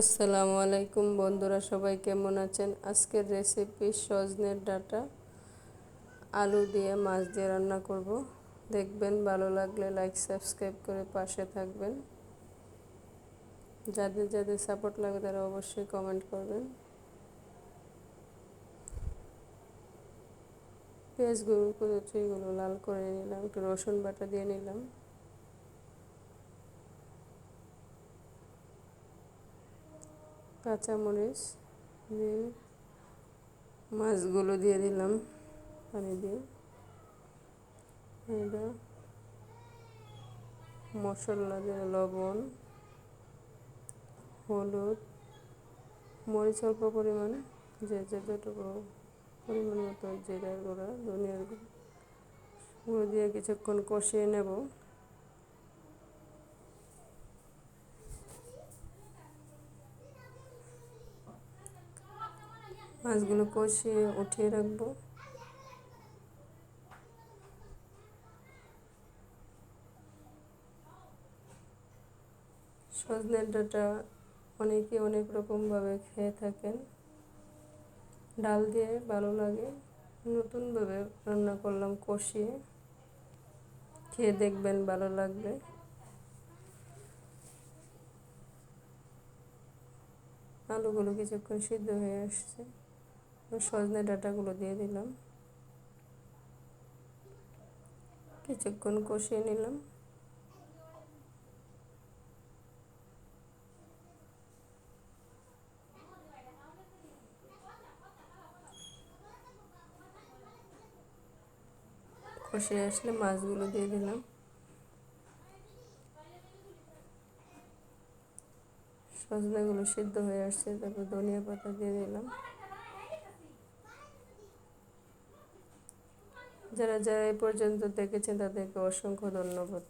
আসসালামু আলাইকুম বন্ধুরা, সবাই কেমন আছেন? আজকের রেসিপি সজনের ডাটা, আলু দিয়ে মাছ দিয়ে রান্না করব। দেখবেন ভালো লাগলে লাইক সাবস্ক্রাইব করে পাশে থাকবেন। যাদের যাদের সাপোর্ট লাগে তারা অবশ্যই কমেন্ট করবেন। পেঁয়াজগুলো কুচুইগুলো লাল করে নিলাম, একটু রসুন বাটা দিয়ে নিলাম। কাঁচামরিচ দিয়ে মাছগুলো দিয়ে দিলাম পানি দিয়ে। এটা মশলা দিয়ে লবণ, হলুদ, মরিচ অল্প পরিমাণে, যে যে যতটুকু পরিমাণ মতো জিরার গুঁড়া, ধনিয়ার গুঁড়ো দিয়ে কিছুক্ষণ কষিয়ে নেব। মাছগুলো কষিয়ে উঠিয়ে রাখব। সজনের ডাটা অনেকে অনেক রকমভাবে খেয়ে থাকেন। ডাল দিয়ে ভালো লাগে। নতুনভাবে রান্না করলাম কষিয়ে। খেয়ে দেখবেন ভালো লাগবে। আলুগুলো কিছুক্ষণ সিদ্ধ হয়ে আসছে। সজনে ডাটাগুলো দিয়ে দিলাম। কিছুক্ষণ কষিয়ে নিলাম। কষে আসলে মাছগুলো দিয়ে দিলাম। সজনাগুলো সিদ্ধ হয়ে আসছে, তারপর ধনিয়া পাতা দিয়ে দিলাম। যারা যারা এ পর্যন্ত দেখেছেন তাদেরকে অসংখ্য ধন্যবাদ।